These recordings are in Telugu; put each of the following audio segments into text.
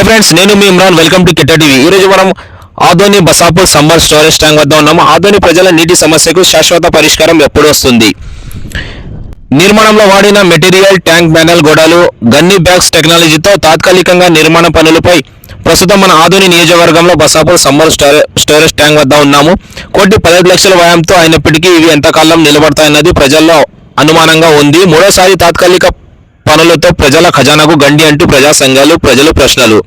హాయ్ ఫ్రెండ్స్ నేను మీ Imran. Welcome to Kitta TV ఈరోజు మనం Adoni Basapur summer storage tank వద్ద ఉన్నాము. ఆదోని ప్రజల నీటి సమస్యకు శాశ్వత పరిష్కారం ఎప్పుడు వస్తుంది నిర్మాణంలో వాడిన మెటీరియల్ ట్యాంక్ ప్యానెల్ గోడలు గన్ని బ్యాగ్స్ టెక్నాలజీతో తాత్కాలికంగా నిర్మాణ పనులపై ప్రస్తుతం మన ఆధుని నియోజకవర్గంలో Basapur summer store storage tank వద్ద ఉన్నాము. కోటి పదహైదు లక్షల వ్యయంతో అయినప్పటికీ ఇవి ఎంతకాలం నిలబడతాయన్నది ప్రజల్లో అనుమానంగా ఉంది. మూడోసారి తాత్కాలిక పనులతో ప్రజల ఖజానాకు గండి అంటూ ప్రజా సంఘాలు ప్రజలు ప్రశ్నలు.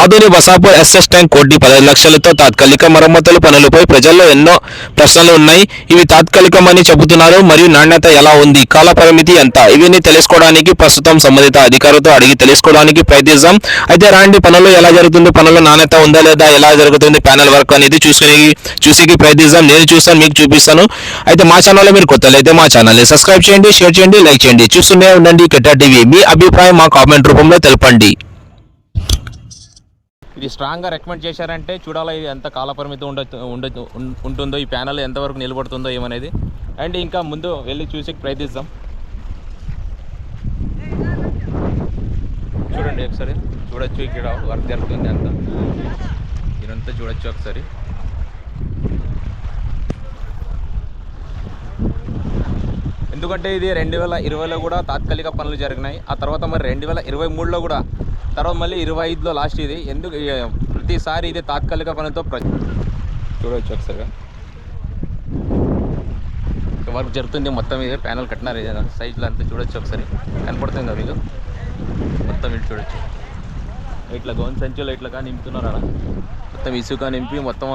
ఆధుని బసాపూర్ ఎస్ఎస్ ట్యాంక్ కోటి పదహైదు లక్షలతో తాత్కాలిక మరమ్మతుల పనులపై ప్రజల్లో ఎన్నో ప్రశ్నలు ఉన్నాయి. ఇవి తాత్కాలికమని చెబుతున్నారు మరియు నాణ్యత ఎలా ఉంది కాల పరిమితి ఎంత? ఇవన్నీ తెలుసుకోవడానికి ప్రస్తుతం సంబంధిత అధికారులతో అడిగి తెలుసుకోవడానికి ప్రయత్నిస్తాం అయితే రాండి పనులు ఎలా జరుగుతుంది పనుల నాణ్యత ఉందా లేదా ఎలా జరుగుతుంది ప్యానల్ వర్క్ అనేది చూసుకుని చూసేకి ప్రయత్నిస్తాం నేను చూస్తాను మీకు చూపిస్తాను. అయితే మా ఛానల్లో మీరు కొత్త అయితే మా ఛానల్ని సబ్స్క్రైబ్ చేయండి షేర్ చేయండి లైక్ చేయండి. చూస్తూనే ఉండండి కెటాటి అనేవి మీ అభిప్రాయం మా కామెంట్ రూపంలో తెలపండి. ఇది స్ట్రాంగ్గా రికమెండ్ చేశారంటే చూడాలి ఇది ఎంత కాలపరిమితి ఉండ ఉంటుందో ఈ ప్యానల్ ఎంతవరకు నిలబడుతుందో ఏమనేది. అండ్ ఇంకా ముందు వెళ్ళి చూసి ప్రయత్నిద్దాం. చూడండి ఒకసారి. చూడొచ్చు ఇక్కడ వర్క్ జరుగుతుంది అంతా. ఇదంతా చూడొచ్చు ఒకసారి. ఎందుకంటే ఇది రెండు వేల ఇరవైలో కూడా తాత్కాలిక పనులు జరిగినాయి. ఆ తర్వాత మరి రెండు వేల ఇరవై మూడులో కూడా తర్వాత మళ్ళీ ఇరవై ఐదులో లాస్ట్ ఇది. ఎందుకు ప్రతిసారి ఇది తాత్కాలిక పనులతో ప్ర చూడవచ్చు ఒకసారిగా. వర్క్ జరుగుతుంది మొత్తం ఇది. ప్యానల్ కట్టినారు ఇది. సైడ్లో అంతా చూడొచ్చు ఒకసారి. కనపడుతుంది మీకు? మొత్తం ఇటు చూడొచ్చు. ఇట్లా గోన్ సంచులు ఇట్లా నింపుతున్నారు అక్కడ మొత్తం ఇసుక నింపి మొత్తం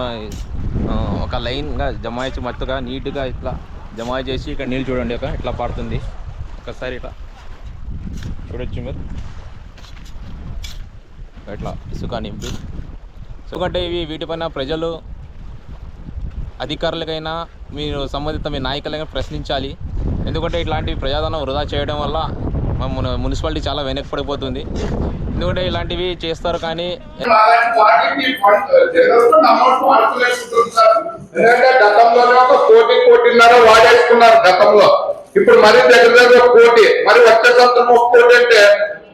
ఒక లైన్గా జమాయించి మొత్తగా నీట్గా ఇట్లా జమా చేసి ఇక్కడ నీళ్ళు చూడండి ఒక ఇట్లా పారుతుంది. ఒకసారి ఇట్లా చూడొచ్చు మీరు. ఇట్లా ఇసుక నింపి. ఎందుకంటే ఇవి వీటిపైన ప్రజలు అధికారులకైనా మీరు సంబంధిత మీ నాయకులైనా ప్రశ్నించాలి. ఎందుకంటే ఇట్లాంటి ప్రజాధనం వృధా చేయడం వల్ల మన మున్సిపాలిటీ చాలా వెనక్కి ఎందుకంటే ఇలాంటివి చేస్తారు కానీ ఎందుకంటే గతంలోనే ఒక కోటి కోటిన్నర వాడేసుకున్నారు గతంలో. ఇప్పుడు మరి దగ్గర దగ్గర ఒక కోటి మరి వచ్చే సంవత్సరం ఒక కోటి అంటే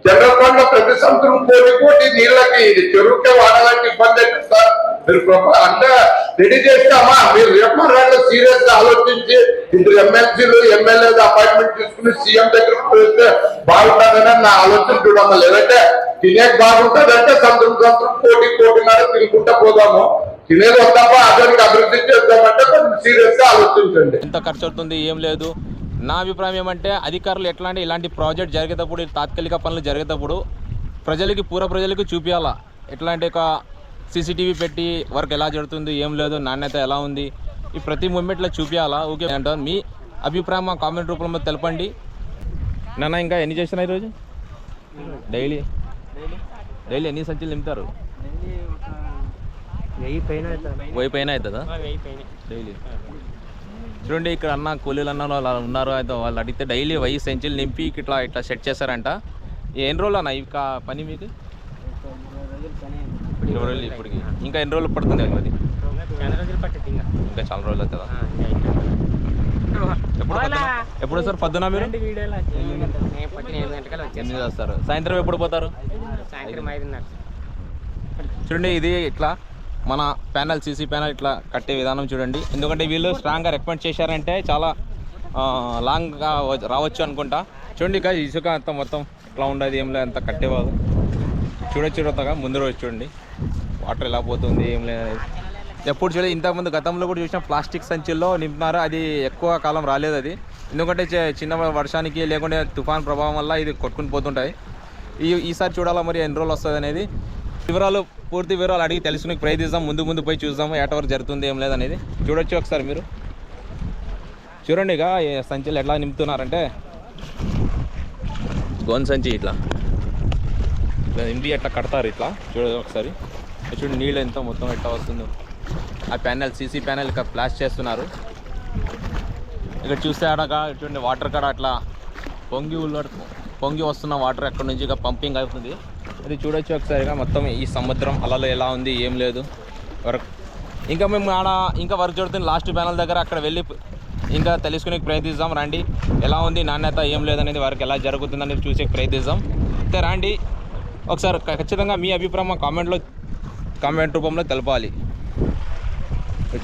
జనరల్ ఫండ్లో ప్రతి సంవత్సరం కోటి కోటి నీళ్ళకి ఇది చెరువుకే వాడాలంటే ఇబ్బంది అవుతుంది సార్. మీరు అంటే రెడీ చేస్తామా? మీరు రేపు సీరియస్గా ఆలోచించి ఇద్దరు ఎమ్మెల్సీలు ఎమ్మెల్యే అపాయింట్మెంట్ తీసుకుని సీఎం దగ్గరకు పోతే బాగుంటుందని నా ఆలోచన చూడమ్మా. లేదంటే తినేకి బాగుంటుందంటే సంవత్సరం సంవత్సరం కోటి కోటిన్నర తినుకుంటా పోదాము. తినేది తప్ప అతనికి అభివృద్ధి చేద్దామంటే కొంచెం సీరియస్గా ఆలోచించండి. ఎంత ఖర్చు అవుతుంది ఏం లేదు. నా అభిప్రాయం ఏమంటే అధికారులు ఎట్లాంటి ఇలాంటి ప్రాజెక్ట్ జరిగేటప్పుడు తాత్కాలిక పనులు జరిగేటప్పుడు ప్రజలకి పూర్వ ప్రజలకి చూపించాలా ఎట్లాంటి ఒక సీసీటీవీ పెట్టి వర్క్ ఎలా జరుగుతుంది ఏం లేదు నాణ్యత ఎలా ఉంది ఈ ప్రతి మూమెంట్లో చూపించాలా ఓకే అంటారు. మీ అభిప్రాయం మా కామెంట్ రూపంలో తెలపండి. నాన్న ఇంకా ఎన్ని చేసినా ఈరోజు? డైలీ? డైలీ ఎన్ని సంచులు నింపుతారు? వెయ్యి పైన అవుతుంది? డైలీ. చూడండి ఇక్కడ అన్న కూలీలు అన్న వాళ్ళు ఉన్నారు అయితే వాళ్ళు అడిగితే డైలీ వెయ్యి సెంచులు నింపి ఇట్లా ఇట్లా సెట్ చేశారంట. ఎన్ని రోజులు అన్న ఇక పని మీకు ఇరవై రోజులు ఇప్పటికి. ఇంకా ఎన్ని రోజులు పడుతుంది పట్టింది ఇంకా. చాలా రోజులు అవుతుందా. ఎప్పుడు ఎప్పుడు సార్ పొద్దున మీరు? ఎనిమిది చేస్తారు సాయంత్రం ఎప్పుడు పోతారు? చూడండి ఇది ఇట్లా మన ప్యానల్ సీసీ ప్యానల్ ఇట్లా కట్టే విధానం చూడండి. ఎందుకంటే వీళ్ళు స్ట్రాంగ్గా రికమెండ్ చేశారంటే చాలా లాంగ్గా రావచ్చు అనుకుంటా. చూడండి ఇక ఇసుక అంత మొత్తం ఇట్లా ఉండదు ఏం లేదు అంత కట్టేవాళ్ళు. చూడొచ్చు చూడొద్దాగా ముందు రోజు చూడండి. వాటర్ ఎలా పోతుంది ఏం లేదు ఎప్పుడు చూడలేదు ఇంతకుముందు గతంలో కూడా చూసిన ప్లాస్టిక్ సంచుల్లో నింపినారు అది ఎక్కువ కాలం రాలేదు అది. ఎందుకంటే చిన్న వర్షానికి లేకుంటే తుఫాన్ ప్రభావం వల్ల ఇది కొట్టుకుని పోతుంటాయి. ఈ ఈసారి చూడాలా మరి ఎన్ని రోజులు వస్తుంది అనేది వివరాలు పూర్తి వివరాలు అడిగి తెలుసుకుని ప్రయత్నిస్తాం ముందు ముందు పోయి చూద్దాము ఎటవరకు జరుగుతుంది ఏం లేదనేది చూడొచ్చు ఒకసారి మీరు. చూడండి ఇక సంచులు ఎట్లా నింపుతున్నారంటే. గోన్ సంచి ఇట్లా. ఇట్లా నింపి ఎట్లా కడతారు ఇట్లా. చూడదు ఒకసారి. చూడండి నీళ్ళు ఎంత మొత్తం ఎట్లా వస్తుందో. ఆ ప్యానెల్ సీసీ ప్యానెల్ ఇక ఫ్లాష్ చేస్తున్నారు. ఇక్కడ చూస్తే ఆడక చూడండి వాటర్ కాడ అట్లా పొంగి ఉల్ల పొంగి వస్తున్న వాటర్ అక్కడ నుంచి ఇక పంపింగ్ అవుతుంది. అది చూడొచ్చు ఒకసారిగా మొత్తం ఈ సముద్రం అలలు ఎలా ఉంది ఏం లేదు. వర్క్ ఇంకా మేము ఆడ ఇంకా వర్క్ చూడుతుంది లాస్ట్ ప్యానల్ దగ్గర అక్కడ వెళ్ళి ఇంకా తెలుసుకునే ప్రయత్నిస్తాం రండి ఎలా ఉంది నాణ్యత ఏం లేదనేది వారికి ఎలా జరుగుతుందనేది చూసే ప్రయత్నిస్తాం అయితే రండి ఒకసారి ఖచ్చితంగా మీ అభిప్రాయం కామెంట్లో కామెంట్ రూపంలో తెలపాలి.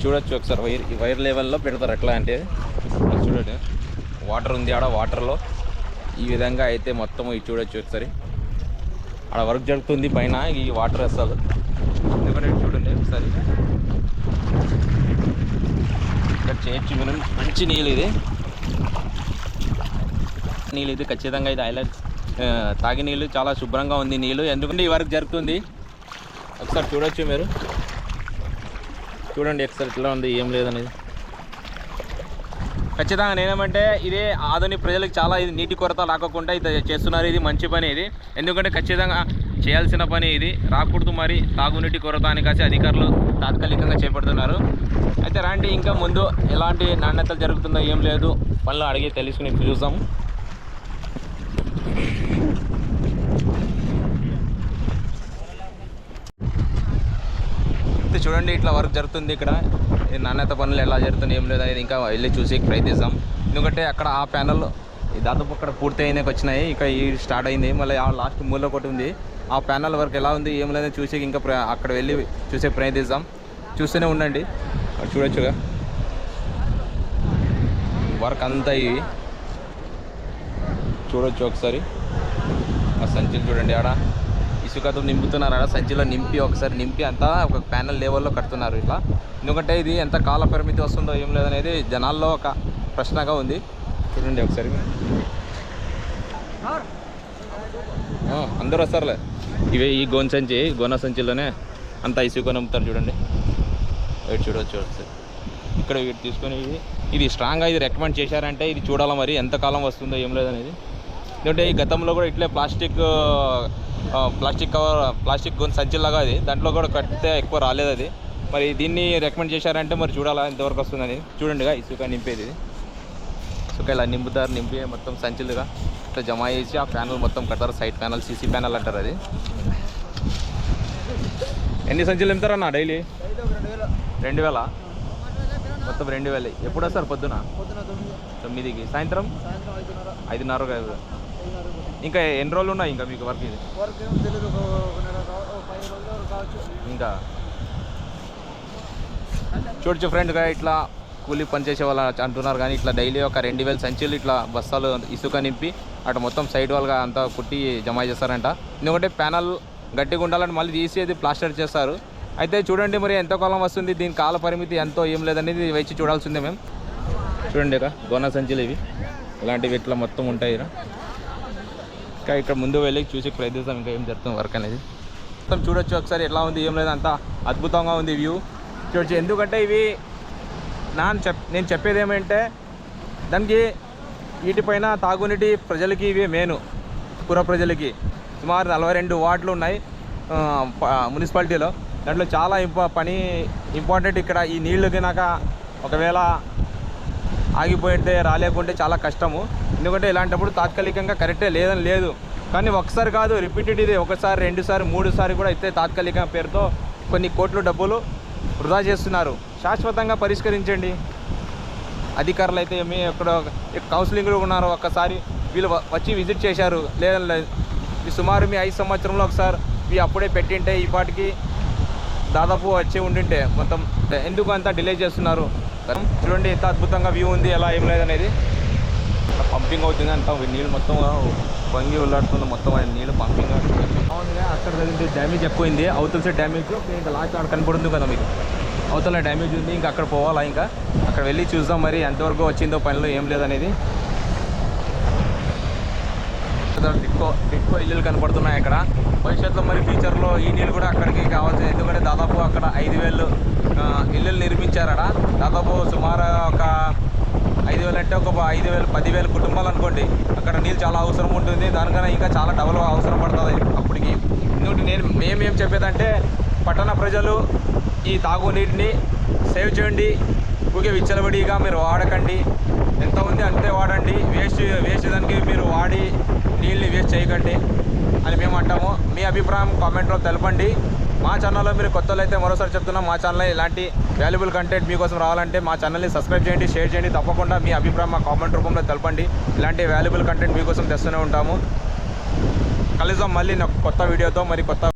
చూడొచ్చు ఒకసారి వైర్ ఈ వైర్ లెవెల్లో పెడతారు ఎట్లా అంటే చూడండి వాటర్ ఉంది ఆడ వాటర్లో. ఈ విధంగా అయితే మొత్తం ఇది చూడొచ్చు ఒకసారి. ఆడ వర్క్ జరుగుతుంది పైన ఈ వాటర్ వేస్తారు ఎందుకంటే చూడండి ఒకసారి. ఇక్కడ చేయొచ్చు మనం. మంచి నీళ్ళు ఇది. నీళ్ళు ఇది ఖచ్చితంగా ఇది హైలైట్. తాగి నీళ్ళు చాలా శుభ్రంగా ఉంది నీళ్ళు. ఎందుకంటే ఈ వర్క్ జరుగుతుంది. ఒకసారి చూడొచ్చు మీరు. చూడండి ఒకసారి ఎట్లా ఉంది ఏం లేదనేది. ఖచ్చితంగా నేనేమంటే ఇదే ఆధునిక ప్రజలకు చాలా ఇది నీటి కొరత రాకుండా ఇది చేస్తున్నారు. ఇది మంచి పని ఇది. ఎందుకంటే ఖచ్చితంగా చేయాల్సిన పని ఇది. రాకూడదు మరి తాగునీటి కొరత అని కాసి అధికారులు తాత్కాలికంగా చేపడుతున్నారు. అయితే రాండి ఇంకా ముందు ఎలాంటి నాణ్యతలు జరుగుతుందో ఏం లేదు. పనులు అడిగి తెలుసుకుని చూద్దాము అయితే చూడండి ఇట్లా వర్క్ జరుగుతుంది ఇక్కడ. నాణ్యత పనులు ఎలా జరుగుతున్నాయి ఏం లేదు ఇంకా వెళ్ళి చూసి ప్రయత్నిస్తాం ఎందుకంటే అక్కడ ఆ ప్యానల్ దాదాపు అక్కడ పూర్తి అయినాక వచ్చినాయి. ఇక ఈ స్టార్ట్ అయింది. మళ్ళీ ఆ లాస్ట్ మూల ఒకటి ఉంది. ఆ ప్యానల్ వర్క్ ఎలా ఉంది ఏం లేదని చూసి ఇంకా ప్ర- అక్కడ వెళ్ళి చూసే ప్రయత్నిస్తాం చూస్తూనే ఉండండి. చూడొచ్చుగా. వర్క్ అంతా ఇవి చూడొచ్చు ఒకసారి. ఆ సంచులు చూడండి ఆడ. ఇసుకతో నింపుతున్నారు ఆడ సంచిలో నింపి ఒకసారి నింపి అంతా ఒక ప్యానల్ లెవెల్లో కడుతున్నారు ఇట్లా. ఎందుకంటే ఇది ఎంత కాల పరిమితి వస్తుందో ఏం లేదనేది జనాల్లో ఒక ప్రశ్నగా ఉంది. చూడండి ఒకసారి. అందరూ వస్తారులే. ఇవే ఈ గోన్ సంచి గోన సంచిలోనే అంత ఇసుక నమ్ముతారు చూడండి. ఇటు చూడవచ్చు ఒకసారి. ఇక్కడ వీటి తీసుకొని ఇది ఇది స్ట్రాంగ్గా ఇది రికమెండ్ చేశారంటే ఇది చూడాలి మరి ఎంత కాలం వస్తుందో ఏం లేదనేది. ఎందుకంటే ఈ గతంలో కూడా ఇట్లే ప్లాస్టిక్ ప్లాస్టిక్ కవర్ ప్లాస్టిక్ గొంతు సంచిలాగా అది. దాంట్లో కూడా కడితే ఎక్కువ రాలేదు అది. మరి దీన్ని రికమెండ్ చేశారంటే మరి చూడాలా ఎంతవరకు వస్తుందని. చూడండిగా ఇసుక నింపేది. ఇసుక ఇలా నింపుతారు నింపి మొత్తం సంచులుగా. ఇట్లా జమ చేసి ఆ ప్యానల్ మొత్తం కడతారు సైడ్ ప్యానల్ సీసీ ప్యానల్ అంటారు అది. ఎన్ని సంచులు నింపుతారన్నా డైలీ? రెండు వేల. మొత్తం రెండు వేలు. ఎప్పుడు వస్తారు పొద్దున? తొమ్మిదికి. సాయంత్రం? ఐదున్నర. ఇంకా ఎన్ని రోజులు ఉన్నాయి ఇంకా మీకు వర్క్ ఇది ఇంకా? చూడొచ్చు ఫ్రెండ్గా ఇట్లా కూలీ పనిచేసే వాళ్ళు అంటున్నారు కానీ ఇట్లా డైలీ ఒక రెండు వేల సంచులు ఇట్లా బస్తాలు ఇసుక నింపి అటు మొత్తం సైడ్ వాళ్ళగా అంతా కుట్టి జమ చేస్తారంట. ఎందుకంటే ప్యానల్ గట్టిగా ఉండాలని మళ్ళీ తీసి అది ప్లాస్టర్ చేస్తారు. అయితే చూడండి మరి ఎంత కాలం వస్తుంది దీని కాల పరిమితి ఎంతో ఏం లేదనేది వచ్చి చూడాల్సిందే మేము. చూడండి ఇక గోన సంచులు ఇవి. ఇలాంటివి ఇట్లా మొత్తం ఉంటాయి ఈడ. ఇంకా ఇక్కడ ముందు వెళ్ళి చూసి ప్రయత్నిస్తాం ఇంకా ఏం జరుగుతుంది వర్క్ అనేది. మొత్తం చూడొచ్చు ఒకసారి ఎట్లా ఉంది ఏం లేదు అంతా అద్భుతంగా ఉంది వ్యూ చూడొచ్చు ఎందుకంటే ఇవి నా చెప్ నేను చెప్పేది ఏమంటే దానికి వీటిపైన తాగునీటి ప్రజలకి ఇవి మేను పుర ప్రజలకి. సుమారు నలభై రెండు వార్డులు ఉన్నాయి మున్సిపాలిటీలో. దాంట్లో చాలా ఇంపా పని ఇంపార్టెంట్ ఇక్కడ. ఈ నీళ్ళు కినాక ఒకవేళ ఆగిపోయితే రాలేకుంటే చాలా కష్టము. ఎందుకంటే ఇలాంటప్పుడు తాత్కాలికంగా కరెక్టే లేదని లేదు. కానీ ఒకసారి కాదు రిపీటెడ్ ఇది. ఒకసారి రెండుసారి మూడుసారి కూడా ఇస్తే తాత్కాలిక పేరుతో కొన్ని కోట్లు డబ్బులు వృధా చేస్తున్నారు. శాశ్వతంగా పరిష్కరించండి. అధికారులు అయితే మీ ఇక్కడ కౌన్సిలింగ్లు ఉన్నారు. ఒక్కసారి వీళ్ళు వచ్చి విజిట్ చేశారు. లేదా. ఈ సుమారు మీ ఐదు సంవత్సరంలో ఒకసారి ఇవి అప్పుడే పెట్టింటే ఈ పాటికి దాదాపు వచ్చి ఉండింటే మొత్తం. ఎందుకు అంత డిలే చేస్తున్నారు? చూడండి ఎంత అద్భుతంగా వ్యూ ఉంది. ఎలా ఏం లేదనేది. పంపింగ్ అవుతుంది అంట నీళ్ళు మొత్తం పొంగి ఉల్లాడుతుంది మొత్తం. ఆయన నీళ్ళు పంపింగ్ అవుతుంది. అక్కడ తగిలితే డ్యామేజ్ ఎక్కువైంది. అవతల సైడ్ డ్యామేజ్ ఇంకా లాస్ట్ అక్కడ కనపడుతుంది కదా మీకు. అవతల డ్యామేజ్ ఉంది ఇంకా అక్కడ పోవాలా ఇంకా? అక్కడ వెళ్ళి చూద్దాం మరి ఎంతవరకు వచ్చిందో పనిలో ఏం లేదనేది. టిట్కో టిట్కో ఇల్లులు కనపడుతున్నాయి అక్కడ. భవిష్యత్తులో మరి ఫ్యూచర్లో ఈ నీళ్ళు కూడా అక్కడికి కావాల్సింది. ఎందుకంటే దాదాపు అక్కడ ఐదు వేలు ఆ, ఇల్లులు నిర్మించారట. దాదాపు సుమారు ఒక ఐదు వేలు అంటే ఒక ఐదు వేలు పదివేలు కుటుంబాలు అనుకోండి అక్కడ నీళ్ళు చాలా అవసరం ఉంటుంది దానికన్నా ఇంకా చాలా డబల్ అవసరం పడుతుంది అప్పటికి. ఎందుకంటే నేను మేమేం చెప్పేదంటే పట్టణ ప్రజలు ఈ తాగునీటిని సేవ్ చేయండి ఊకే విచ్చలబడిగా మీరు వాడకండి ఎంత ఉంది అంతే వాడండి వేస్ట్ వేస్ట్ దానికి మీరు వాడి నీళ్ళని వేస్ట్ చేయకండి. అని మేము అంటాము. మీ అభిప్రాయం కామెంట్లో తెలపండి. మా ఛానల్లో మీరు కొత్తలు అయితే మరోసారి చెప్తున్నాం మా ఛానల్లో ఇలాంటి వాల్యుబుల్ కంటెంట్ మీకోసం రావాలంటే మా ఛానల్ని సబ్స్క్రైబ్ చేయండి షేర్ చేయండి. తప్పకుండా మీ అభిప్రాయం మా కామెంట్ రూపంలో తెలపండి. ఇలాంటి వాల్యుబుల్ కంటెంట్ మీకోసం తెస్తూనే ఉంటాము. కలుద్దాం మళ్ళీ కొత్త వీడియోతో మరి కొత్త